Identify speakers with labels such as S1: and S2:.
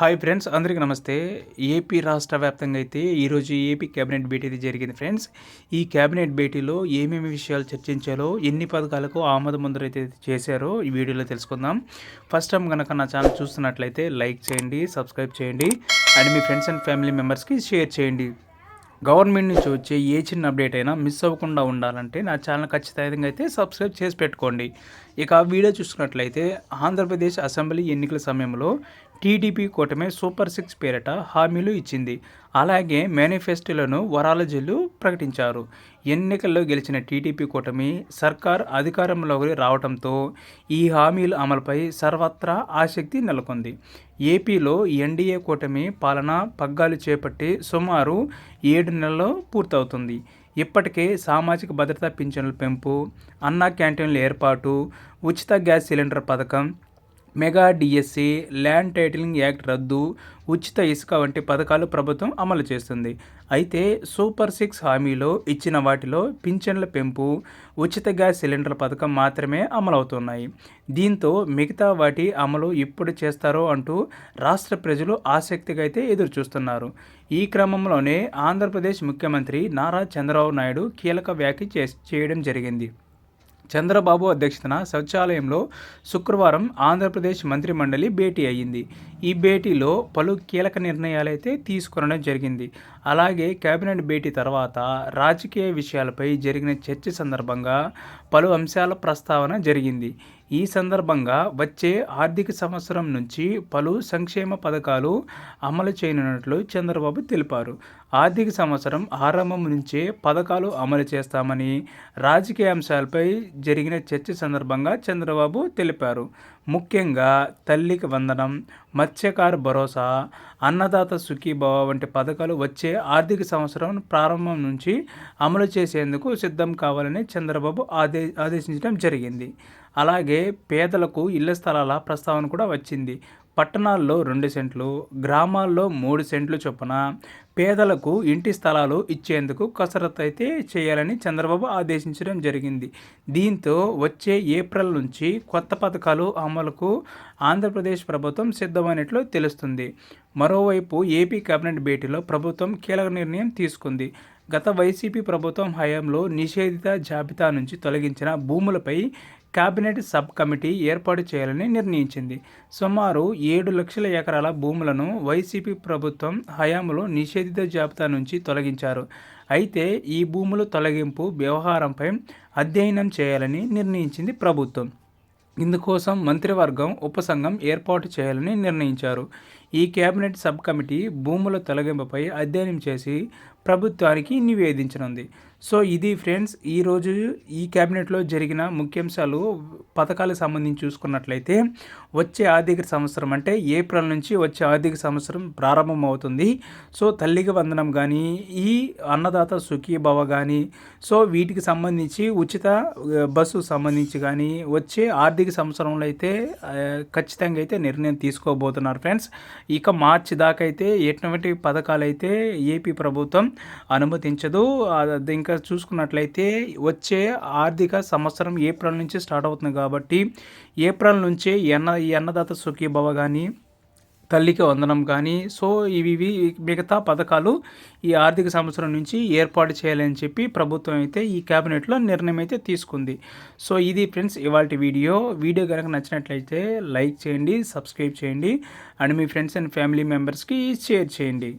S1: Hi friends అందరికీ నమస్తే. AP రాష్ట్ర వ్యాప్తంగా అయితే ఈరోజు ఏపీ కేబినెట్ భేటీ జరిగింది ఫ్రెండ్స్. ఈ కేబినెట్ భేటీలో ఏమేమి విషయాలు చర్చించాలో ఎన్ని పథకాలకు ఆమోద ముందర అయితే చేశారో ఈ వీడియోలో తెలుసుకుందాం. ఫస్ట్ టైం కనుక నా ఛానల్ చూస్తున్నట్లయితే లైక్ చేయండి సబ్స్క్రైబ్ చేయండి అండ్ మీ ఫ్రెండ్స్ అండ్ ఫ్యామిలీ మెంబర్స్కి షేర్ చేయండి. గవర్నమెంట్ నుంచి వచ్చే ఏ చిన్న అప్డేట్ అయినా మిస్ అవ్వకుండా ఉండాలంటే నా ఛానల్ ఖచ్చితంగా అయితే సబ్స్క్రైబ్ చేసి పెట్టుకోండి. ఇక ఆ వీడియో చూసుకున్నట్లయితే ఆంధ్రప్రదేశ్ అసెంబ్లీ ఎన్నికల సమయంలో టీడీపీ కూటమి సూపర్ సిక్స్ పేరిట హామీలు ఇచ్చింది. అలాగే మేనిఫెస్టోలను వరాల ప్రకటించారు. ఎన్నికల్లో గెలిచిన టీడీపీ కూటమి సర్కార్ అధికారంలోకి రావడంతో ఈ హామీల అమలుపై సర్వత్రా ఆసక్తి నెలకొంది. ఏపీలో ఎన్డీఏ కూటమి పాలన పగ్గాలు చేపట్టి సుమారు ఏడు నెలల్లో పూర్తవుతుంది. ఇప్పటికే సామాజిక భద్రతా పింఛన్ల పెంపు అన్నా క్యాంటీన్ల ఏర్పాటు ఉచిత గ్యాస్ సిలిండర్ పథకం mega DSC land titling act రద్దు ఉచిత ఇసుక వంటి పథకాలు ప్రభుత్వం అమలు చేస్తుంది. అయితే సూపర్ సిక్స్ హామీలో ఇచ్చిన వాటిలో పింఛన్ల పెంపు ఉచిత గ్యాస్ సిలిండర్ పథకం మాత్రమే అమలవుతున్నాయి. దీంతో మిగతా వాటి అమలు ఎప్పుడు చేస్తారో అంటూ రాష్ట్ర ప్రజలు ఆసక్తిగా అయితే ఎదురు చూస్తున్నారు ఈ క్రమంలోనే ఆంధ్రప్రదేశ్ ముఖ్యమంత్రి నారా చంద్రబాబు నాయుడు కీలక వ్యాఖ్య చేయడం జరిగింది. చంద్రబాబు అధ్యక్షతన సచివాలయంలో శుక్రవారం ఆంధ్రప్రదేశ్ మంత్రి మండలి భేటీ అయ్యింది. ఈ భేటీలో పలు కీలక నిర్ణయాలైతే తీసుకునడం జరిగింది. అలాగే కేబినెట్ భేటీ తర్వాత రాజకీయ విషయాలపై జరిగిన చర్చ సందర్భంగా పలు అంశాల ప్రస్తావన జరిగింది. ఈ సందర్భంగా వచ్చే ఆర్థిక సంవత్సరం నుంచి పలు సంక్షేమ పథకాలు అమలు చేయనున్నట్లు చంద్రబాబు తెలిపారు. ఆర్థిక సంవత్సరం ఆరంభం నుంచే పథకాలు అమలు చేస్తామని రాజకీయ అంశాలపై జరిగిన చర్చ సందర్భంగా చంద్రబాబు తెలిపారు. ముఖ్యంగా తల్లికి వందనం మత్స్యకార భరోసా అన్నదాత సుఖీభవ వంటి పథకాలు వచ్చే ఆర్థిక సంవత్సరం ప్రారంభం నుంచి అమలు చేసేందుకు సిద్ధం కావాలని చంద్రబాబు ఆదే ఆదేశించడం జరిగింది. అలాగే పేదలకు ఇళ్ళ స్థలాల ప్రస్తావన కూడా వచ్చింది. పట్టణాల్లో రెండు సెంట్లు గ్రామాల్లో మూడు సెంట్లు చొప్పున పేదలకు ఇంటి స్థలాలు ఇచ్చేందుకు కసరత్తు అయితే చేయాలని చంద్రబాబు ఆదేశించడం జరిగింది. దీంతో వచ్చే ఏప్రిల్ నుంచి కొత్త పథకాలు అమలుకు ఆంధ్రప్రదేశ్ ప్రభుత్వం సిద్ధమైనట్లు తెలుస్తుంది. మరోవైపు ఏపీ కేబినెట్ భేటీలో ప్రభుత్వం కీలక నిర్ణయం తీసుకుంది. గత వైసీపీ ప్రభుత్వం హయాంలో నిషేధిత జాబితా నుంచి తొలగించిన భూములపై కేబినెట్ సబ్ కమిటీ ఏర్పాటు చేయాలని నిర్ణయించింది. సుమారు ఏడు లక్షల ఎకరాల భూములను వైసీపీ ప్రభుత్వం హయాంలో నిషేధిత జాబితా నుంచి తొలగించారు. అయితే ఈ భూముల తొలగింపు వ్యవహారంపై అధ్యయనం చేయాలని నిర్ణయించింది ప్రభుత్వం. ఇందుకోసం మంత్రివర్గం ఉపసంఘం ఏర్పాటు చేయాలని నిర్ణయించారు. ఈ కేబినెట్ సబ్ కమిటీ భూముల తొలగింపుపై అధ్యయనం చేసి ప్రభుత్వానికి నివేదించనుంది. సో ఇది ఫ్రెండ్స్ ఈరోజు ఈ కేబినెట్లో జరిగిన ముఖ్యాంశాలు పథకాలకు సంబంధించి చూసుకున్నట్లయితే వచ్చే ఆర్థిక సంవత్సరం అంటే ఏప్రిల్ నుంచి వచ్చే ఆర్థిక సంవత్సరం ప్రారంభం అవుతుంది సో తల్లికి వందనం కానీ ఈ అన్నదాత సుఖీభవ కానీ సో వీటికి సంబంధించి ఉచిత బస్సు సంబంధించి కానీ వచ్చే ఆర్థిక సంవత్సరంలో అయితే ఖచ్చితంగా అయితే నిర్ణయం తీసుకోబోతున్నారు ఫ్రెండ్స్. ఇక మార్చి దాకా అయితే ఎటువంటి పథకాలు అయితే ఏపీ ప్రభుత్వం అనుమతించదు. ఇంకా చూసుకున్నట్లయితే వచ్చే ఆర్థిక సంవత్సరం ఏప్రిల్ నుంచి స్టార్ట్ అవుతుంది కాబట్టి కాబట్టి ఏప్రిల్ నుంచే ఎన్న ఈ అన్నదాత సుఖీభవ కానీ తల్లికి వందనం కానీ సో ఇవి మిగతా పథకాలు ఈ ఆర్థిక సంవత్సరం నుంచి ఏర్పాటు చేయాలని చెప్పి ప్రభుత్వం అయితే ఈ క్యాబినెట్లో నిర్ణయం అయితే తీసుకుంది. సో ఇది ఫ్రెండ్స్ ఇవాళ వీడియో. వీడియో కనుక నచ్చినట్లయితే లైక్ చేయండి సబ్స్క్రైబ్ చేయండి అండ్ మీ ఫ్రెండ్స్ అండ్ ఫ్యామిలీ మెంబర్స్కి షేర్ చేయండి.